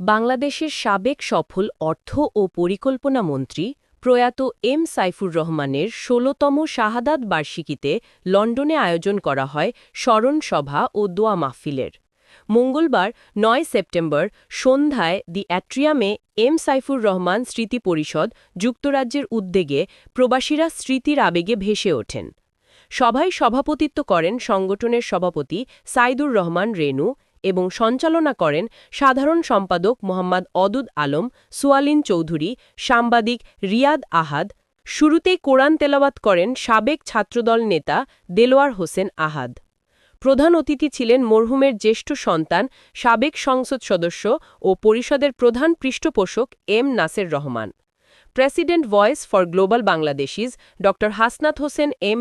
বাংলাদেশের সাবেক সফল অর্থ ও পরিকল্পনা মন্ত্রী প্রয়াত এম সাইফুর রহমানের ষোলতম শাহাদাত বার্ষিকীতে লন্ডনে আয়োজন করা হয় স্মরণ সভা ও দোয়া মাহফিলের। মঙ্গলবার নয় সেপ্টেম্বর সন্ধ্যায় দি অ্যাট্রিয়ামে এম সাইফুর রহমান স্মৃতি পরিষদ যুক্তরাজ্যের উদ্যোগে প্রবাসীরা স্মৃতির আবেগে ভেসে ওঠেন। সভায় সভাপতিত্ব করেন সংগঠনের সভাপতি সাইদুর রহমান রেনু এবং সঞ্চালনা করেন সাধারণ সম্পাদক মোহাম্মদ অদুদ আলম, সুয়ালিন চৌধুরী, সাংবাদিক রিয়াদ আহাদ শুরুতেই কোরআন তেলাওয়াত করেন সাবেক ছাত্রদল নেতা দেলোয়ার হোসেন আহাদ। প্রধান অতিথি ছিলেন মরহুমের জ্যেষ্ঠ সন্তান, সাবেক সংসদ সদস্য ও পরিষদের প্রধান পৃষ্ঠপোষক M Naser Rahman. President Voice for Global Bangladeshis ড. হাসনাত হোসেন এম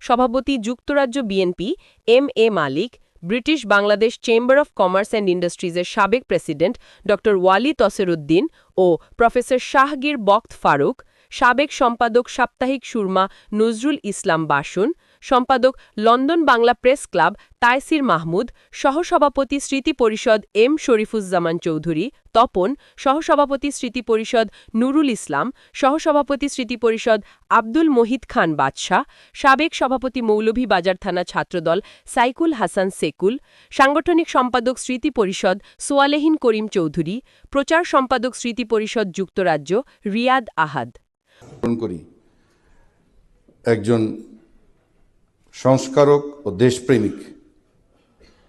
সভাপতি যুক্তরাজ্য BNP M A Malik British Bangladesh Chamber of Commerce and ইন্ডাস্ট্রিজের সাবেক প্রেসিডেন্ট ড. ওয়ালি তসেরুদ্দিন ও প্রফেসর শাহগীর বক্ত ফারুক, সাবেক সম্পাদক সাপ্তাহিক সুরমা নজরুল ইসলাম বাসুন সম্পাদক London Bangla Press Club Taisir Mahmud, সহসভাপতি স্মৃতি পরিষদ এম শরীফুজ্জামান চৌধুরী তপন, সহসভাপতি স্মৃতি পরিষদ নুরুল ইসলাম, সহসভাপতি স্মৃতি পরিষদ আব্দুল মহিদ খান বাদশাহ, সাবেক সভাপতি মৌলভী বাজার থানা ছাত্রদল সাইকুল হাসান সেকুল, সাংগঠনিক সম্পাদক স্মৃতি পরিষদ সোয়ালেহীন করিম চৌধুরী, প্রচার সম্পাদক স্মৃতি পরিষদ যুক্তরাজ্য রিয়াদ আহাদ। একজন সংস্কারক ও দেশপ্রেমিক,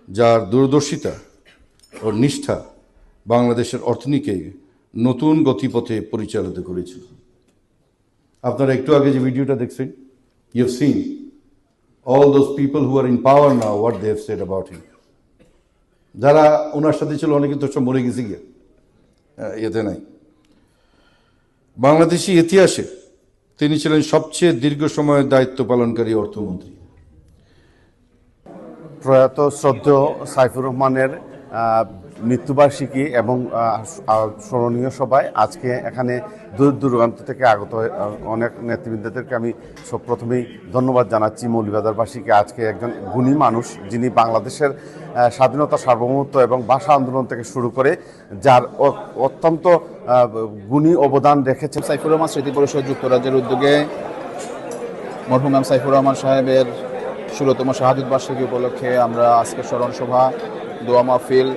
যার দূরদর্শিতা ও নিষ্ঠা বাংলাদেশের অর্থনীতিকে নতুন গতিপথে পরিচালিত করেছিল। আপনারা একটু আগে যে ভিডিওটা দেখছেন you have seen all those people who are in power now what they have said about him যারা ওনার সাথে ছিল, অনেকে তো সব মরে গেছে গিয়ে। এতে নাই। বাংলাদেশি ইতিহাসে তিনি ছিলেন সবচেয়ে দীর্ঘ সময়ের দায়িত্ব পালনকারী অর্থমন্ত্রী। প্রয়াত শ্রদ্ধেয় সাইফুর রহমানের মৃত্যুবার্ষিকী এবং স্মরণীয় সভায় আজকে এখানে দূর দূরান্ত থেকে আগত অনেক নেতৃবৃন্দদেরকে আমি সব প্রথমেই ধন্যবাদ জানাচ্ছি মৌলিবাজারবাসীকে আজকে একজন গুণী মানুষ যিনি বাংলাদেশের স্বাধীনতা সার্বভৌমত্ব এবং ভাষা আন্দোলন থেকে শুরু করে যার অত্যন্ত গুণী অবদান রেখেছেন। সাইফুর রহমান স্মৃতি পরিষদ যুক্তরাজ্যের উদ্যোগে মরহুম সাইফুর রহমান সাহেবের ষোলোতম শাহাদুত বার্ষিকী উপলক্ষে আমরা আজকে স্মরণ সভা দোয়া মাহফিল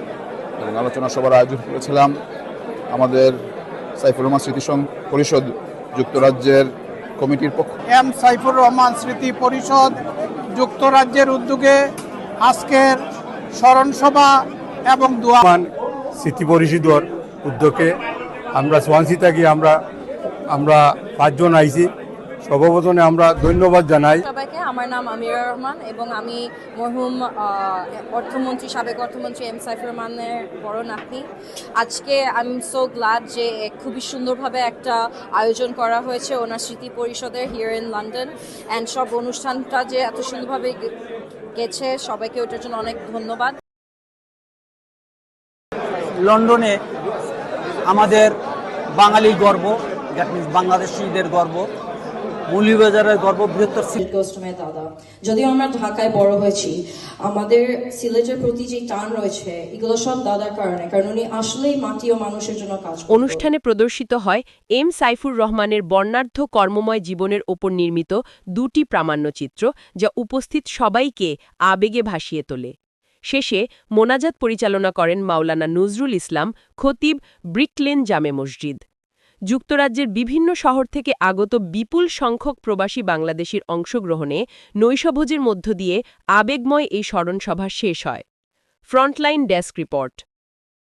এবং আলোচনা সভার আয়োজন করেছিলাম। আমাদের সাইফুর রহমান স্মৃতিসং পরিষদ যুক্তরাজ্যের কমিটির পক্ষ এম সাইফুর রহমান স্মৃতি পরিষদ যুক্তরাজ্যের উদ্যোগে আজকের স্মরণ সভা এবং দোয়া স্মৃতি পরিষদর উদ্যোগে আমরা সোয়ানসি থাকি আমরা আমরা পাঁচজন আইছি। সর্বপ্রথমে আমরা ধন্যবাদ জানাই। সবাইকে আমার নাম আমিরা রহমান এবং আমি মরহুম অর্থমন্ত্রী সাবেক অর্থমন্ত্রী এম সাইফুর রহমানের বড় নাতনি। আজকে আই এম সো গ্লাড যে খুবই সুন্দরভাবে একটা আয়োজন করা হয়েছে ওনার স্মৃতি পরিষদের হিয়ার ইন লন্ডন অ্যান্ড সব অনুষ্ঠানটা যে এত সুন্দরভাবে গেছে সবাইকে ওটার জন্য অনেক ধন্যবাদ। লন্ডনে আমাদের বাঙালি গর্ব দ্যাট মিনস বাংলাদেশিদের গর্ব। দাদা। যদিও আমরা ঢাকায় বড় হয়েছি আমাদের সিলেটের প্রতি যে টান রয়েছে এগুলো সব দাদার কারণে কারণ উনি আসলেই মাটি ও মানুষের জন্য কাজ অনুষ্ঠানে প্রদর্শিত হয় এম সাইফুর রহমানের বর্ণাঢ্য কর্মময় জীবনের ওপর নির্মিত দুটি প্রামাণ্যচিত্র যা উপস্থিত সবাইকে আবেগে ভাসিয়ে তোলে। শেষে মোনাজাত পরিচালনা করেন মাওলানা নজরুল ইসলাম খতিব ব্রিকলেন জামে মসজিদ। যুক্তরাজ্যের বিভিন্ন শহর থেকে আগত বিপুল সংখ্যক প্রবাসী বাংলাদেশির অংশগ্রহণে নৈশভোজের মধ্য দিয়ে আবেগময় এই স্মরণসভা শেষ হয়। Frontline desk report.